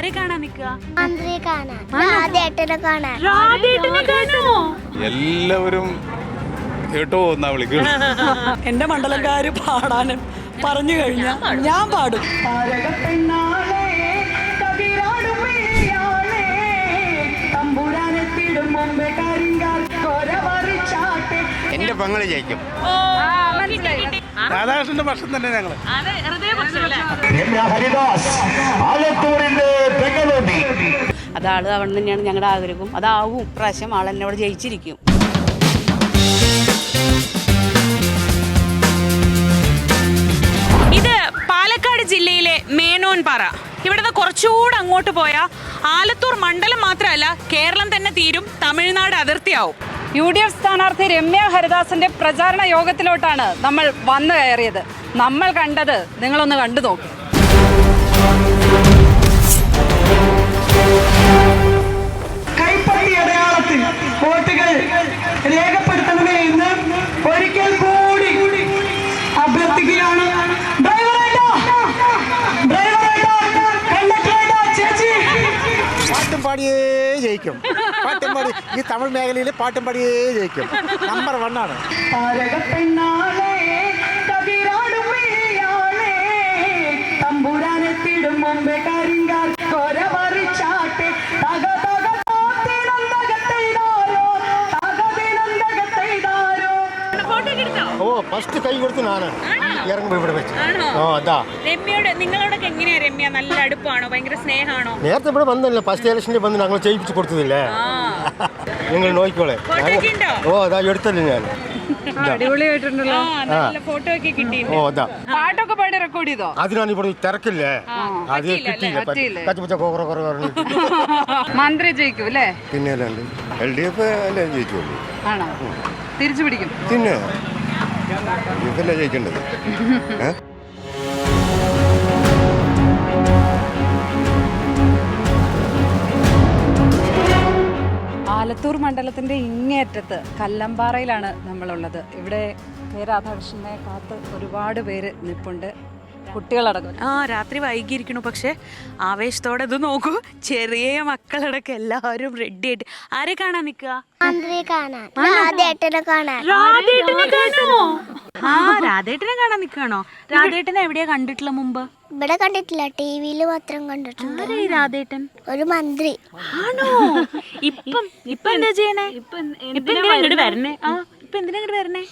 ആരെ കാണാൻ രാധേട്ടനെ കാണുമോ എല്ലാവരും കേട്ടോ എന്നാ വിളിക്ക എന്റെ മണ്ഡലക്കാര് പാടാനും പറഞ്ഞു കഴിഞ്ഞാൽ ഞാൻ പാടും എന്റെ പെങ്ങൾ ജയിക്കും രാധാകൃഷ്ണന്റെ പക്ഷം തന്നെ ഞങ്ങൾ. അതാൾ അവിടെ തന്നെയാണ് ഞങ്ങളുടെ ആഗ്രഹം. അതാവും പ്രാവശ്യം ആൾ എന്നെ അവിടെ ജയിച്ചിരിക്കും. ഇത് പാലക്കാട് ജില്ലയിലെ മേനോൻപാറ. ഇവിടുന്ന് കുറച്ചുകൂടെ അങ്ങോട്ട് പോയാൽ ആലത്തൂർ മണ്ഡലം മാത്രമല്ല കേരളം തന്നെ തീരും തമിഴ്നാട് അതിർത്തിയാവും. യു ഡി എഫ് സ്ഥാനാർത്ഥി രമ്യ ഹരിദാസിന്റെ പ്രചാരണ യോഗത്തിലോട്ടാണ് നമ്മൾ വന്നു കയറിയത്. നമ്മൾ കണ്ടത് നിങ്ങളൊന്ന് കണ്ടു നോക്കും. കൈപ്പത്തി അടയാളത്തിൽ വോട്ടുകൾ രേഖപ്പെടുത്തണമേ എന്ന് ഒരിക്കൽ കൂടി അഭ്യർത്ഥിക്കുകയാണ്. പാടിയേ ജയിക്കും. പാട്ടും പാടി ഈ തമിഴ് മേഖലയിൽ പാട്ടും പാടിയേ ജയിക്കും. നമ്പർ വൺ ആണ്. തമ്പുരാനെത്തിടും മുമ്പേ കൊരവറിച്ചാട്ടെ ഓ ഫസ്റ്റ് കൈ കൊടുത്ത് ഞാനാണ് ഇറങ്ങുമ്പോ ഇവിടെ വെച്ച്. ഓ അതാ. രമ്യയുടെ നിങ്ങളോടൊക്കെ എങ്ങനെയാ രമ്യ? നല്ല അടുപ്പാണോ? ഭയങ്കര സ്നേഹമാണോ? നേരത്തെ ഇവിടെ വന്നല്ലേ. ഫസ്റ്റ് ഇലക്ഷനിൽ വന്ന് ഞങ്ങൾ ചെയ്യിപ്പിച്ചു കൊടുത്തതില്ലേ? നിങ്ങൾ നോക്കിക്കോളെ. ഓ അതാ എടുത്തല്ലേ ഞാൻ. അടിപൊളിയായിട്ടുണ്ടല്ലോ. ആ. നല്ല ഫോട്ടോ ഒക്കെ കിട്ടി ഓ അതാ പാട്ടൊക്കെ പാടി റെക്കോർഡ് ചെയ്തോ? അതിനാണ് ഇവിടെ തിരക്കില്ലേ? അത് കിട്ടിയില്ല പറ്റിയില്ലേ? കച്ചുപച്ച കുറേ കുറേ പറഞ്ഞിട്ട് മന്ത്രി ജയിക്കും അല്ലേ? പിന്നെ അല്ലാണ്ട് എൽ ഡി എഫ് അല്ലേ ജയിക്കുള്ളൂ. ആണോ? തിരിച്ചു പിടിക്കും. പിന്നെ? ഇതല്ലേ ജയിക്കേണ്ടത്? ആലത്തൂർ മണ്ഡലത്തിന്റെ ഇങ്ങേയറ്റത്ത് കല്ലമ്പാറയിലാണ് നമ്മളുള്ളത്. ഇവിടെ കെ രാധാകൃഷ്ണനെ കാത്ത് ഒരുപാട് പേര് നിപ്പുണ്ട് കുട്ടികളടക്കം. ആ രാത്രി വൈകിയിരിക്കണു പക്ഷെ ആവേശത്തോടെ ഇത് നോക്കൂ. ചെറിയ മക്കളടക്കം എല്ലാവരും റെഡി ആയിട്ട് ആരെ കാണാൻ നിക്കുക മന്ത്രിയെ കാണാൻ. രാധേട്ടനെ കാണാൻ. രാധേട്ടനെ കാണുമോ? ആ രാധേട്ടനെ കാണാൻ നിക്കാണോ രാധേട്ടനെ എവിടെയാ കണ്ടിട്ടുള്ള മുമ്പ്? ഇവിടെ കണ്ടിട്ടില്ല. ടി വിയിൽ മാത്രം കണ്ടിട്ടുണ്ട്. രാധേട്ടൻ? ഒരു മന്ത്രി. ആണോ? ഇപ്പം ഇപ്പൊ എന്താ ചെയ്യണേ? ഇപ്പൊ എന്തിനാ വരണേ? ആ ഇപ്പൊ എന്തിനാ ഇങ്ങോട്ട് വരണേ?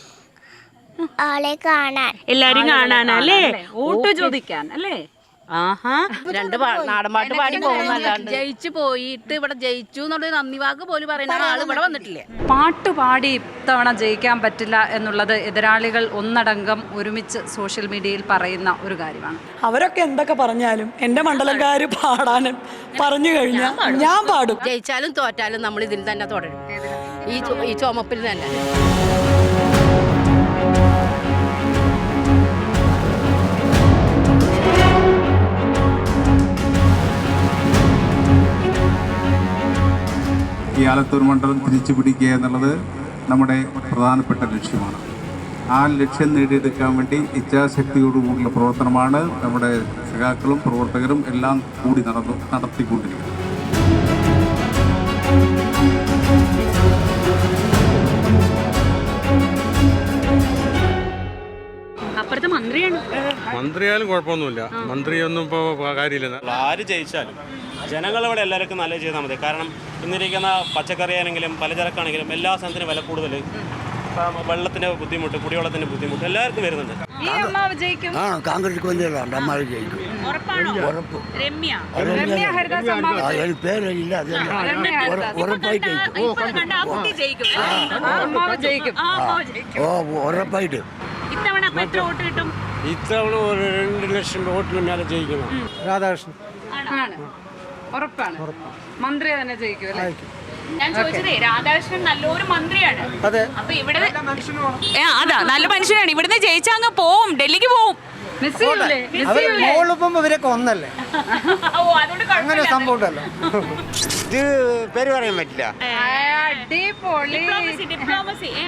ആളെ കാണാൻ. എല്ലാരും കാണാനല്ലേ ഊട്ട് ചോദിക്കാൻ അല്ലേ? ആഹാ. രണ്ട് നാടൻപാട്ട് പാടി പോകുന്നല്ലാണ്ട് ജയിച്ചു പോയിട്ട് ഇവിടെ ജയിച്ചു എന്നുള്ള നന്ദി വാക്ക് പോലും പറയുന്ന ആൾ ഇവിടെ വന്നിട്ടില്ല? പാട്ട് പാടി ഇത്തവണ ജയിക്കാൻ പറ്റില്ല എന്നുള്ളത് എതിരാളികൾ ഒന്നടങ്കം ഒരുമിച്ച് സോഷ്യൽ മീഡിയയിൽ പറയുന്ന ഒരു കാര്യമാണ്. അവരൊക്കെ എന്തൊക്കെ പറഞ്ഞാലും എന്റെ മണ്ഡലക്കാര് പാടാനും പറഞ്ഞു കഴിഞ്ഞാൽ ഞാൻ പാടും. ജയിച്ചാലും തോറ്റാലും നമ്മൾ ഇതിൽ തന്നെ തുടരും. ഈ ചുമപ്പിൽ തന്നെ. ഈ ആലത്തൂർ മണ്ഡലം തിരിച്ചു പിടിക്കുക എന്നുള്ളത് നമ്മുടെ പ്രധാനപ്പെട്ട ലക്ഷ്യമാണ്. ആ ലക്ഷ്യം നേടിയെടുക്കാൻ വേണ്ടി ഇച്ഛാശക്തിയോടുകൂടിയുള്ള പ്രവർത്തനമാണ് നമ്മുടെ സഖാക്കളും പ്രവർത്തകരും എല്ലാം കൂടി നടന്നു നടത്തിക്കൊണ്ടിരിക്കുന്നത്. അപ്പുറത്തെ മന്ത്രിയാണ്. മന്ത്രിയായാലും കുഴപ്പമൊന്നുമില്ല. മന്ത്രിയൊന്നും ഇപ്പോൾ കാര്യമില്ല ആര് ജയിച്ചാലും. ജനങ്ങളിവിടെ എല്ലാവർക്കും നല്ല ചെയ്താൽ മതി. കാരണം ഇന്നിരിക്കുന്ന പച്ചക്കറിയാണെങ്കിലും പലചരക്കാണെങ്കിലും എല്ലാ സാധനത്തിനും വില കൂടുതൽ. വെള്ളത്തിന്റെ വെള്ളത്തിന്റെ ബുദ്ധിമുട്ട് കുടിവെള്ളത്തിന്റെ ബുദ്ധിമുട്ട് എല്ലാവർക്കും വരുന്നുണ്ട്. ആ കോൺഗ്രസ് ജയിക്കും. ഉറപ്പ്. പേരില്ല ഉറപ്പായിട്ട് ഓ ഉറപ്പായിട്ട്. ഇത്തവണ എത്ര വോട്ട് കിട്ടും? ഇത്തവണ ഒരു രണ്ട് ലക്ഷം വോട്ടിന് മേലെ ജയിക്കണം. രാധാകൃഷ്ണൻ. ഉറപ്പാണ്. മന്ത്രി തന്നെ ജയിക്കും അല്ലേ? ഞാൻ ചോദിച്ചതേ രാധാകൃഷ്ണൻ നല്ലൊരു മന്ത്രിയാണ്. അതെ. അപ്പൊ ഇവിടെ ഏ, അതാ നല്ല മനുഷ്യനാണ്. ഇവിടുന്ന് ജയിച്ചാൽ അങ്ങ് പോവും ഡൽഹിക്ക് പോവും. ചെയ്യൂലേ മോളിപ്പം ഓ അതുകൊണ്ട് അങ്ങനെ. സംഭവം ഉണ്ടല്ലോ ഇത് പേര് പറയാൻ പറ്റില്ല. അടിപൊളി. ഡിപ്ലോമസി ഡിപ്ലോമസി ഏ,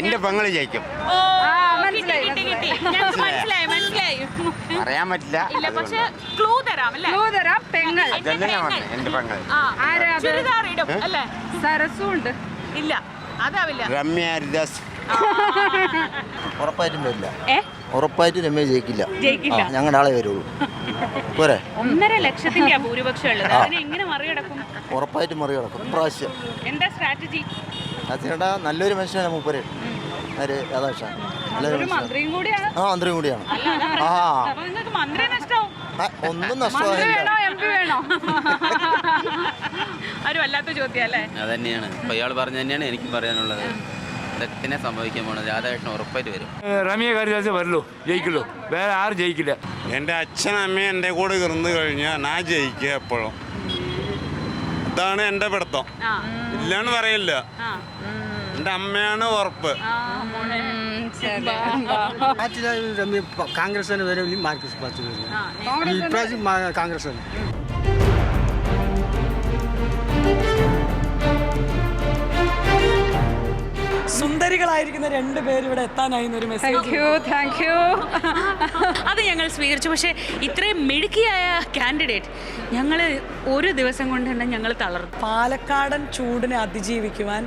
എന്റെ പങ്ങൾ ജയിക്കും. ഓ, കിട്ടി, മനസ്സിലായി, കിട്ടി, കിട്ടി. ഞാൻ മനസ്സിലായി. മനസ്സിലായി മനസ്സിലായി. പറയാൻ പറ്റില്ല. ഇല്ല പക്ഷെ ക്ലൂ തരാം അല്ലേ? ക്ലൂ തരാം പെങ്ങൾ. എന്റെ പെങ്ങൾ. എന്റെ പെങ്ങൾ. ആ, ആരാ അത്? ചുരിദാർ ഇടും അല്ലേ? സരസും ഇല്ല അതാവില്ല. രമ്യ ഹരിദാസ്. ഉറപ്പായിട്ടും വരില്ല. ഉറപ്പായിട്ടും രമ്യ ജയിക്കില്ല. ഞങ്ങളുടെ ആളെ വരുള്ളൂ. പോരെ? ഒന്നര ലക്ഷത്തിന്റെ ഭൂരിപക്ഷം ഉള്ളത് അതിനെ എങ്ങനെ മറികടക്കും? ഉറപ്പായിട്ടും മറികടക്കും. ഇപ്രാവശ്യം. എന്താ സ്ട്രാറ്റജി അതിനിടെ നല്ലൊരു മനുഷ്യനാണ് മൂപ്പര്. രാധാകൃഷ്ണൻ നല്ലൊരു മനുഷ്യനാണ്. ആ മന്ത്രിയും കൂടിയാണ്. ആ നിങ്ങൾക്ക് മന്ത്രി നഷ്ടാവും? ഒന്നും നഷ്ടമായില്ല അതന്നെയാണ്. ഇപ്പൊ ഇയാൾ പറഞ്ഞു തന്നെയാണ് എനിക്ക് പറയാനുള്ളത്. ഇതൊക്കെ സംഭവിക്കാൻ പോകുന്നത് രാധാകൃഷ്ണൻ ഉറപ്പായിട്ട് വരും. റമിയ കാര്യം വരല്ലോ ജയിക്കുള്ളൂ. വേറെ ആരും ജയിക്കില്ല. എന്റെ അച്ഛൻ അമ്മ എന്റെ കൂടെ ഇരുന്ന് കഴിഞ്ഞാൽ ഞാൻ ജയിക്കുക എപ്പോഴും. ഇതാണ് എന്റെ പിടുത്തം. ഇല്ലാന്ന് പറയില്ല. ആ. എന്റെ അമ്മയാണ് ഉറപ്പ്. കോൺഗ്രസ് വരും മാർക്സിസ്റ്റ് പാർട്ടി വരും. ആ ഇപ്രാവശ്യം കോൺഗ്രസ് സുന്ദരികളായിരിക്കുന്ന രണ്ട് പേര് ഇവിടെ എത്താനായി ഒരു മെസ്സേജ് താങ്ക് യു അത് ഞങ്ങൾ സ്വീകരിച്ചു. പക്ഷേ ഇത്രയും മിടുക്കിയായ കാൻഡിഡേറ്റ് ഞങ്ങൾ ഒരു ദിവസം കൊണ്ട് തന്നെ ഞങ്ങൾ തളർന്നു. പാലക്കാടൻ ചൂടിനെ അതിജീവിക്കുവാൻ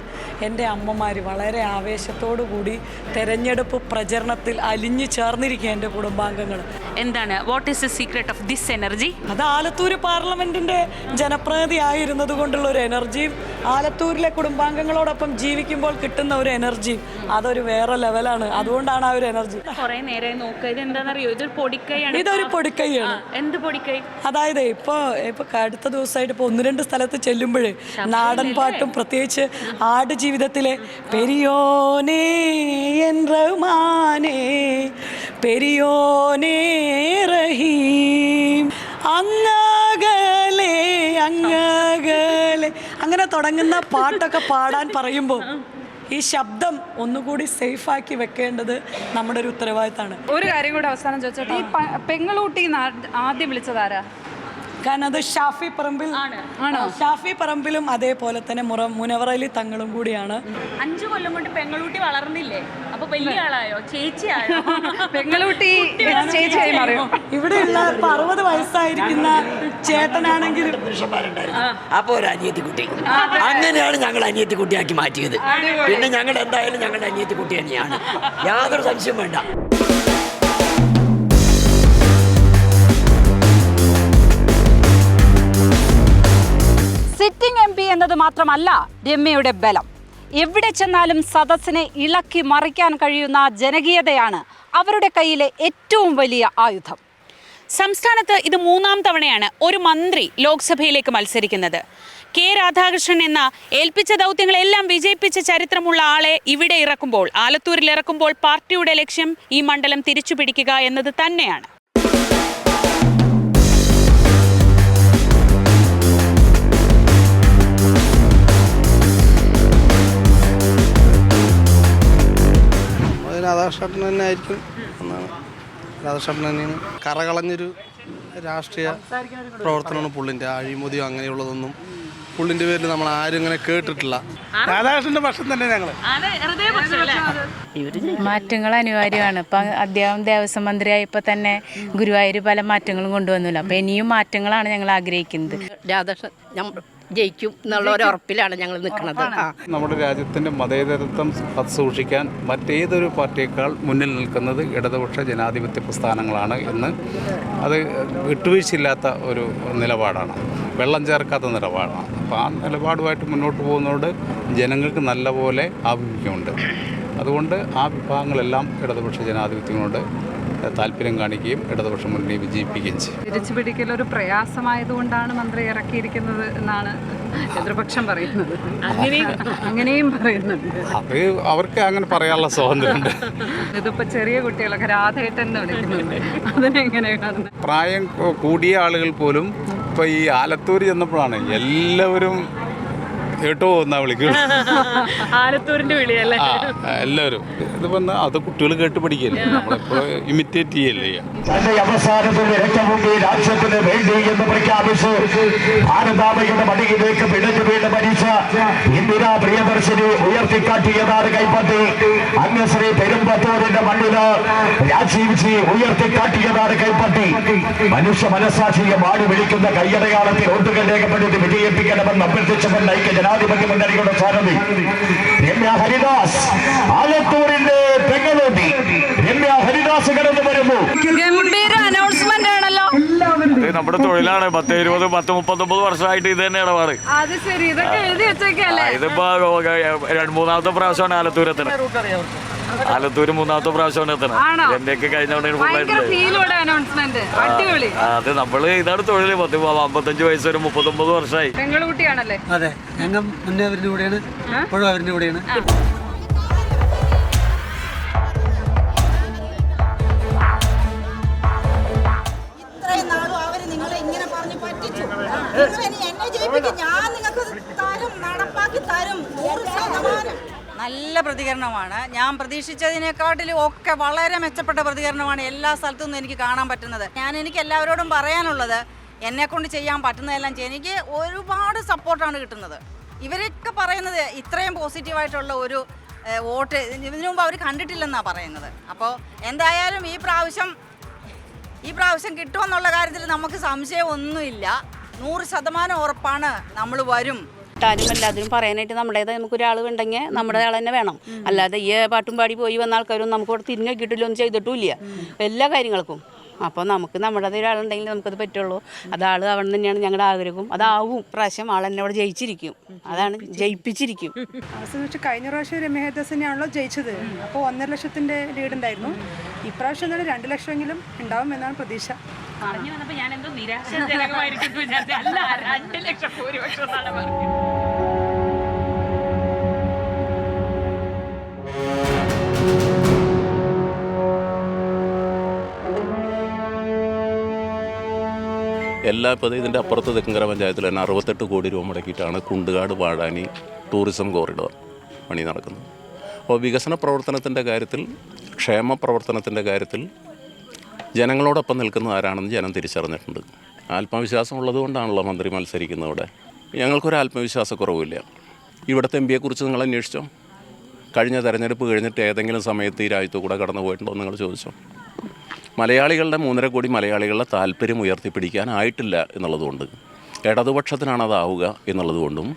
എന്റെ അമ്മമാർ വളരെ ആവേശത്തോടു കൂടി തെരഞ്ഞെടുപ്പ് പ്രചരണത്തിൽ അലിഞ്ഞു ചേർന്നിരിക്കുക എന്റെ കുടുംബാംഗങ്ങൾ എന്താണ്? What is the secret of this energy അത് ആലത്തൂർ പാർലമെന്റിന്റെ ജനപ്രതിനിധി ആയിരുന്നത് കൊണ്ടുള്ള ഒരു എനർജിയും ആലത്തൂരിലെ കുടുംബാംഗങ്ങളോടൊപ്പം ജീവിക്കുമ്പോൾ കിട്ടുന്ന ഒരു എനർജിയും അതൊരു വേറെ ലെവലാണ് അതുകൊണ്ടാണ് ആ ഒരു എനർജി കുറെ നേരെ നോക്കുക. ഇത് എന്താണെന്നറിയോ ഇതൊരു പൊടിക്കൈയാണ്. ഇതൊരു പൊടിക്കൈയാണ്. എന്ത് പൊടിക്കൈ? അതായത് ഇപ്പൊ ഇപ്പൊ അടുത്ത ദിവസമായിട്ട് ഇപ്പൊ ഒന്ന് രണ്ട് സ്ഥലത്ത് ചെല്ലുമ്പോൾ നാടൻ പാട്ടും പ്രത്യേകിച്ച് ആട് ജീവിതത്തിലെ പെരിയോനേ എൻ റഹ്മാനേ പെരിയോനേ റഹീം. അങ്ങകലെ അങ്ങകലെ. അങ്ങനെ തുടങ്ങുന്ന പാട്ടൊക്കെ പാടാൻ പറയുമ്പോൾ ഈ ശബ്ദം ഒന്നുകൂടി സേഫാക്കി വെക്കേണ്ടത് നമ്മുടെ ഒരു ഉത്തരവാദിത്തമാണ്. ഒരു കാര്യം കൂടെ അവസാനം ചോദിച്ചോട്ടെ? ഈ പെങ്ങളൂട്ടി ആദ്യം വിളിച്ചതാരാ കാരണം അത് ഷാഫി പറമ്പിൽ ആണോ. ഷാഫി പറമ്പിലും അതേപോലെ തന്നെ മുറ മുനവറലി തങ്ങളും കൂടിയാണ്. അഞ്ചു കൊല്ലം കൊണ്ട് പെങ്ങളൂട്ടി വളർന്നില്ലേ? അപ്പൊ വലിയ ആളായോ? ചേച്ചിയായോ? പെങ്ങളൂട്ടി ചേച്ചിയായി മാറിയോ? ഇവിടെയുള്ള ഇപ്പൊ അറുപത് വയസ്സായിരിക്കുന്ന ചേട്ടനാണെങ്കിലും അപ്പൊ ഒരു അനിയത്തിക്കുട്ടി. അങ്ങനെയാണ് ഞങ്ങൾ അനിയത്തി കുട്ടിയാക്കി മാറ്റിയത് പിന്നെ ഞങ്ങൾ എന്തായാലും ഞങ്ങളുടെ അനിയത്തിക്കുട്ടി തന്നെയാണ്. യാതൊരു സംശയം വേണ്ട. സിറ്റിംഗ് എം പി എന്നത് മാത്രമല്ല രമ്യയുടെ ബലം. എവിടെ ചെന്നാലും സദസ്സിനെ ഇളക്കി മറിക്കാൻ കഴിയുന്ന ജനകീയതയാണ് അവരുടെ കയ്യിലെ ഏറ്റവും വലിയ ആയുധം. സംസ്ഥാനത്ത് ഇത് മൂന്നാം തവണയാണ് ഒരു മന്ത്രി ലോക്സഭയിലേക്ക് മത്സരിക്കുന്നത്. കെ രാധാകൃഷ്ണൻ എന്ന ഏൽപ്പിച്ച ദൗത്യങ്ങളെല്ലാം വിജയിപ്പിച്ച ചരിത്രമുള്ള ആളെ ഇവിടെ ഇറക്കുമ്പോൾ ആലത്തൂരിൽ ഇറക്കുമ്പോൾ പാർട്ടിയുടെ ലക്ഷ്യം ഈ മണ്ഡലം തിരിച്ചുപിടിക്കുക എന്നത് തന്നെയാണ്. രാധാകൃഷ്ണൻ തന്നെ ആയിരിക്കും എന്നാണ്. രാധാകൃഷ്ണൻ തന്നെയാണ് കറകളഞ്ഞൊരു രാഷ്ട്രീയ പ്രവർത്തനമാണ് പുള്ളിന്റെ. അഴിമതിയോ അങ്ങനെയുള്ളതൊന്നും പുള്ളിന്റെ പേരിൽ നമ്മൾ ആരും ഇങ്ങനെ കേട്ടിട്ടില്ല. രാധാകൃഷ്ണന്റെ പക്ഷം തന്നെ ഞങ്ങൾ മാറ്റങ്ങൾ അനിവാര്യമാണ്. ഇപ്പം അദ്ദേഹം ദേവസ്വം മന്ത്രിയായപ്പോൾ തന്നെ ഗുരുവായൂർ പല മാറ്റങ്ങളും കൊണ്ടുവന്നില്ല. അപ്പം ഇനിയും മാറ്റങ്ങളാണ് ഞങ്ങൾ ആഗ്രഹിക്കുന്നത്. രാധാകൃഷ്ണൻ ജയിക്കും എന്നുള്ള ഒരു ഉറപ്പിലാണ് ഞങ്ങൾ നിൽക്കുന്നത്. നമ്മുടെ രാജ്യത്തിന്റെ മതേതരത്വം സൂക്ഷിക്കാൻ മറ്റേതൊരു പാർട്ടിയേക്കാൾ മുന്നിൽ നിൽക്കുന്നത് ഇടതുപക്ഷ ജനാധിപത്യ പ്രസ്ഥാനങ്ങളാണ് എന്ന് അത് വിട്ടുവീഴ്ചയില്ലാത്ത ഒരു നിലപാടാണ്. വെള്ളം ചേർക്കാത്ത നിലപാടാണ്. അപ്പോൾ ആ നിലപാടുമായിട്ട് മുന്നോട്ട് പോകുന്നതോട് ജനങ്ങൾക്ക് നല്ലപോലെ ആഭിമുഖ്യമുണ്ട്. അതുകൊണ്ട് ആ വിഭാഗങ്ങളെല്ലാം ഇടതുപക്ഷ ജനാധിപത്യങ്ങളോട് താല്പര്യം കാണിക്കുകയും ഇടതുപക്ഷം മുന്നണി വിജയിപ്പിക്കുകയും ചെയ്യും. തിരിച്ചു പിടിക്കൽ ഒരു പ്രയാസമായതുകൊണ്ടാണ് മന്ത്രി ഇറക്കിയിരിക്കുന്നത് എന്നാണ് എതിർപക്ഷം പറയുന്നത്. അങ്ങനെയും പറയുന്നുണ്ട്. അത് അവർക്ക് അങ്ങനെ പറയാനുള്ള സ്വാതന്ത്ര്യമുണ്ട്. ഇതിപ്പോ ചെറിയ കുട്ടികളൊക്കെ രാധേട്ടൻ എന്ന് അതിനെങ്ങനെയാണ്? പ്രായം കൂടിയ ആളുകൾ പോലും ഇപ്പോൾ ഈ ആലത്തൂർ ചെന്നപ്പോഴാണ് എല്ലാവരും കേട്ടോ എന്നാ വിളിക്കും. ആലത്തൂരിന്റെ വിളിയല്ലേ? ആ എല്ലാവരും. ഇത് വന്ന് അത് കുട്ടികൾ കേട്ട് പഠിക്കല്ലേ? നമ്മളെപ്പോൾ ഇമിറ്റേറ്റ് ചെയ്യല്ലേ? ചെയ്യാം തന്റെ അവസാനത്തിന്റെ രക്തമുണ്ടി രാജ്യത്തിന് വേണ്ടി എന്ന് പ്രഖ്യാപിച്ച് ഭാരതാമയുടെ മടിയിലേക്ക് പിടഞ്ഞു വീണ് മരിച്ച ഇന്ദിരാ പ്രിയദർശിനി ഉയർത്തിക്കാട്ടിയതാണ് കൈപ്പത്തി. അന്യശ്രീ പെരുമ്പത്തൂരിന്റെ മണ്ണിൽ രാജീവ് ജി ഉയർത്തിക്കാട്ടിയതാണ് കൈപ്പത്തി. മനുഷ്യ മനസാക്ഷിയെ വാടി വിളിക്കുന്ന കയ്യടയാളത്തിൽ ഒട്ടുകൾ രേഖപ്പെടുത്തി വിജയിപ്പിക്കണമെന്ന് അഭ്യർത്ഥിച്ചുകൊണ്ട് ഐക്യ ജനാധിപത്യ മുന്നണിയുടെ സാരഥി. രമ്യ ഹരിദാസ് ആലത്തൂരിന്റെ പെങ്ങലോട്ടി. രമ്യ ഹരിദാസ് കടന്നു വരുന്നു. ഗംഭീര അനൗൺസ്മെന്റ് ആണല്ലോ. നമ്മുടെ തൊഴിലാണ്. പത്ത് ഇരുപത് പത്ത് മുപ്പത്തൊമ്പത് വർഷമായിട്ട് ഇത് തന്നെ ഇടപാട് ഇതൊക്കെ എഴുതി വെച്ചേക്കല്ലേ? ഇതിപ്പോ രണ്ട് മൂന്നാമത്തെ പ്രാവശ്യമാണ് ആലത്തൂർ ആലത്തൂർ മൂന്നാമത്തെ പ്രാവശ്യമാണ് എത്തണത് ആണോ? എന്റെയൊക്കെ അനൗൺസ്മെന്റ് അടിപൊളി. അത് നമ്മൾ ഇതാണ് തൊഴിൽ പത്ത് അമ്പത്തഞ്ച് വയസ്സ് വരെ മുപ്പത്തൊമ്പത് വർഷമായി പെങ്ങളുകുട്ടിയാണല്ലേ? അതെ ഞങ്ങൾ മുന്നേ അവരുടെ കൂടെയാണ് ഇപ്പോഴും അവരുടെ എന്നെ ജയിപ്പിക്കും. ഞാൻ നിങ്ങൾക്ക് തരും നടപ്പാക്കി തരും. നൂറ് ശതമാനം. നല്ല പ്രതികരണമാണ്. ഞാൻ പ്രതീക്ഷിച്ചതിനെക്കാട്ടിലും ഒക്കെ വളരെ മെച്ചപ്പെട്ട പ്രതികരണമാണ് എല്ലാ സ്ഥലത്തു നിന്നും എനിക്ക് കാണാൻ പറ്റുന്നത്. ഞാൻ എനിക്ക് എല്ലാവരോടും പറയാനുള്ളത് എന്നെ കൊണ്ട് ചെയ്യാൻ പറ്റുന്നതെല്ലാം. എനിക്ക് ഒരുപാട് സപ്പോർട്ടാണ് കിട്ടുന്നത്. ഇവരൊക്കെ പറയുന്നത് ഇത്രയും പോസിറ്റീവായിട്ടുള്ള ഒരു വോട്ട് ഇതിനു മുമ്പ് അവർ കണ്ടിട്ടില്ലെന്നാണ് പറയുന്നത്. അപ്പോൾ എന്തായാലും ഈ പ്രാവശ്യം ഈ പ്രാവശ്യം കിട്ടുമെന്നുള്ള കാര്യത്തിൽ നമുക്ക് സംശയമൊന്നുമില്ല. നൂറ് ശതമാനം ഉറപ്പാണ് നമ്മൾ വരും. ാനും എല്ലാത്തിനും പറയാനായിട്ട് നമ്മുടേത് നമുക്ക് ഒരാൾ ഉണ്ടെങ്കിൽ നമ്മുടെ ആൾ തന്നെ വേണം. അല്ലാതെ ഈ പാട്ടും പാടി പോയി വന്ന ആൾക്കാരൊന്നും നമുക്ക് ഇവിടെ തിരിഞ്ഞു നോക്കിയിട്ടില്ല ഒന്നും ചെയ്തിട്ടുമില്ല. എല്ലാ കാര്യങ്ങൾക്കും. അപ്പോൾ നമുക്ക് നമ്മുടെ ഒരാളുണ്ടെങ്കിൽ നമുക്കത് പറ്റുള്ളൂ. അതാൾ അവൻ തന്നെയാണ് ഞങ്ങളുടെ ആഗ്രഹം. അതാവും. പ്രാവശ്യം ആൾ എന്നെ അവിടെ ജയിച്ചിരിക്കും. അതാണ് ജയിപ്പിച്ചിരിക്കും. കഴിഞ്ഞ പ്രാവശ്യം രമ്യഹദാസ് തന്നെയാണല്ലോ ജയിച്ചത്. അപ്പോൾ ഒന്നര ലക്ഷത്തിന്റെ ലീഡ് ഉണ്ടായിരുന്നു ഇപ്രാവശ്യം എന്താണ് രണ്ട് ലക്ഷമെങ്കിലും ഉണ്ടാവും എന്നാണ് പ്രതീക്ഷ. പറഞ്ഞു വന്നപ്പോൾ ഞാൻ എന്തോ നിരാശ. അല്ല രണ്ട് ലക്ഷം ഭൂരിപക്ഷം എന്നാണ് പറഞ്ഞത്. എല്ലാ ഇപ്പോൾ ഇതിന്റെ അപ്പുറത്ത് തെക്കങ്കര പഞ്ചായത്തിൽ തന്നെ അറുപത്തെട്ട് കോടി രൂപ മുടക്കിയിട്ടാണ് കുണ്ടുകാട് വാഴാനി ടൂറിസം കോറിഡോർ പണി നടക്കുന്നത്. അപ്പോൾ വികസന പ്രവർത്തനത്തിന്റെ കാര്യത്തിൽ ക്ഷേമ പ്രവർത്തനത്തിന്റെ കാര്യത്തിൽ ജനങ്ങളോടൊപ്പം നിൽക്കുന്ന ആരാണെന്ന് ജനം തിരിച്ചറിഞ്ഞിട്ടുണ്ട്. ആത്മവിശ്വാസം ഉള്ളതുകൊണ്ടാണല്ലോ മന്ത്രി മത്സരിക്കുന്നത് ഇവിടെ. ഞങ്ങൾക്കൊരു ആത്മവിശ്വാസക്കുറവില്ല. ഇവിടുത്തെ എം പിയെക്കുറിച്ച് നിങ്ങൾ അന്വേഷിച്ചോ? കഴിഞ്ഞ തെരഞ്ഞെടുപ്പ് കഴിഞ്ഞിട്ട് ഏതെങ്കിലും സമയത്ത് ഈ രാജ്യത്ത് കൂടെ കടന്നു പോയിട്ടുണ്ടോ നിങ്ങൾ ചോദിച്ചോ? മലയാളികളുടെ മൂന്നര കോടി മലയാളികളുടെ താല്പര്യം ഉയർത്തിപ്പിടിക്കാനായിട്ടില്ല എന്നുള്ളതുകൊണ്ട് ഇടതുപക്ഷത്തിനാണ് അതാവുക എന്നുള്ളതുകൊണ്ടും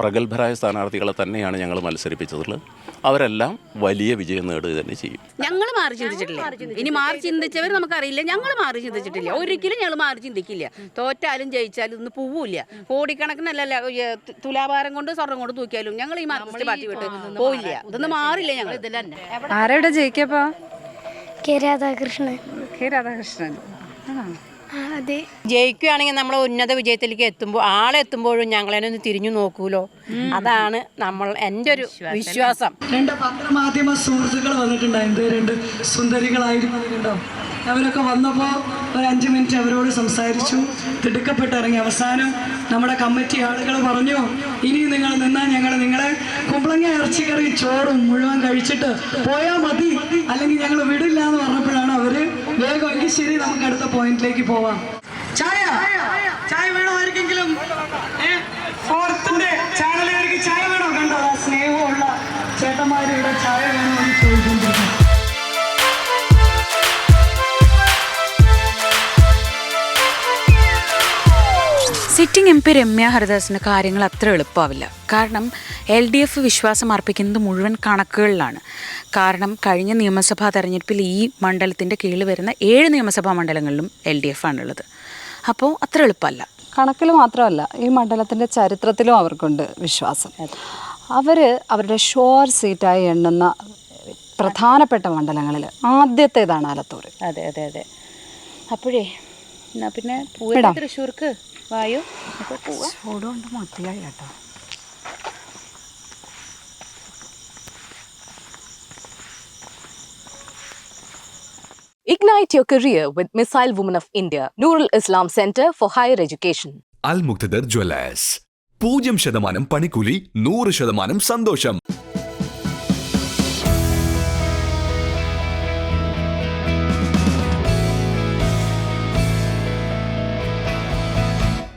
പ്രഗത്ഭരായ സ്ഥാനാർത്ഥികളെ തന്നെയാണ് ഞങ്ങൾ മത്സരിപ്പിച്ചതുള്ളത്. അവരെല്ലാം വലിയ വിജയം നേടുക തന്നെ ചെയ്യും. ഞങ്ങൾ മാറി ചിന്തിച്ചിട്ടില്ല. ഇനി മാറി ചിന്തിച്ചവർ നമുക്കറിയില്ല. ഞങ്ങൾ മാറി ചിന്തിച്ചിട്ടില്ല. ഒരിക്കലും ഞങ്ങൾ മാറി ചിന്തിക്കില്ല. തോറ്റാലും ജയിച്ചാലും ഇന്ന് പോവില്ല. കോടിക്കണക്കിനല്ല തുലാഭാരം കൊണ്ട് സ്വർണം കൊണ്ട് തൂക്കിയാലും ഞങ്ങൾ ഈ മാർക്സിസ്റ്റ് പാർട്ടി വിട്ട് പോവില്ല. ഇതൊന്നും മാറില്ല ഞങ്ങൾ. ആരെവിടെ ജയിക്കപ്പോ? കെ രാധാകൃഷ്ണൻ. കെ രാധാകൃഷ്ണൻ. അതെ. ജയിക്കുകയാണെങ്കിൽ നമ്മൾ ഉന്നത വിജയത്തിലേക്ക് എത്തുമ്പോൾ ആളെത്തുമ്പോഴും ഞങ്ങളെ ഒന്ന് തിരിഞ്ഞു നോക്കൂലോ? അതാണ് നമ്മൾ എന്റെ ഒരു വിശ്വാസം. രണ്ട് പത്രമാധ്യമ സുഹൃത്തുക്കൾ വന്നിട്ടുണ്ടായിരുന്നു രണ്ട് സുന്ദരികളായിരുന്നു അവരൊക്കെ വന്നപ്പോൾ ഒരു അഞ്ച് മിനിറ്റ് അവരോട് സംസാരിച്ചു. തിടുക്കപ്പെട്ടിറങ്ങി അവസാനം നമ്മുടെ കമ്മിറ്റി ആളുകൾ പറഞ്ഞു ഇനി നിങ്ങൾ നിന്നാൽ ഞങ്ങൾ നിങ്ങളെ കുമ്പളങ്ങ ഇറച്ചിക്കറി ചോറും മുഴുവൻ കഴിച്ചിട്ട് പോയാൽ മതി. അല്ലെങ്കിൽ ഞങ്ങൾ വിടില്ല എന്ന് പറഞ്ഞപ്പോഴാണ് അവർ വേഗം എങ്കിൽ ശരി നമുക്ക് അടുത്ത പോയിന്റിലേക്ക് പോവാം. ചായ. ചായ വേണോ ആർക്കെങ്കിലും ഫോർത്തിന്റെ ചാനലുകാർക്ക് ചായ വേണോ? കണ്ടോ? സ്നേഹമുള്ള ചേട്ടന്മാര് ചായ വേണോ എന്ന് ചോദിക്കുന്നുണ്ട് സിറ്റിംഗ് എം പി രമ്യ ഹരിദാസിന് കാര്യങ്ങൾ അത്ര എളുപ്പമാവില്ല. കാരണം എൽ ഡി എഫ് വിശ്വാസം അർപ്പിക്കുന്നത് മുഴുവൻ കണക്കുകളിലാണ്. കാരണം കഴിഞ്ഞ നിയമസഭാ തെരഞ്ഞെടുപ്പിൽ ഈ മണ്ഡലത്തിന്റെ കീഴിൽ വരുന്ന ഏഴ് നിയമസഭാ മണ്ഡലങ്ങളിലും എൽ ഡി എഫ് ആണുള്ളത്. അപ്പോൾ അത്ര എളുപ്പമല്ല. കണക്കിൽ മാത്രമല്ല ഈ മണ്ഡലത്തിന്റെ ചരിത്രത്തിലും അവർക്കുണ്ട് വിശ്വാസം. അവർ അവരുടെ ഷോർ സീറ്റായി എണ്ണുന്ന പ്രധാനപ്പെട്ട മണ്ഡലങ്ങളിൽ ആദ്യത്തേതാണ് ആലത്തൂർ അതെ അതെ അതെ. അപ്പോഴേ എന്നാ പിന്നെ. തൃശ്ശൂർക്ക്? വായു നമുക്ക് പോവാം കേട്ടോ Ignite your career with Missile Woman of India, Nurul Islam Center for Higher Education. Al Muqtadar Jewelers. പൂജ്യം ശതമാനം പണിക്കൂലി നൂറ് ശതമാനം സന്തോഷം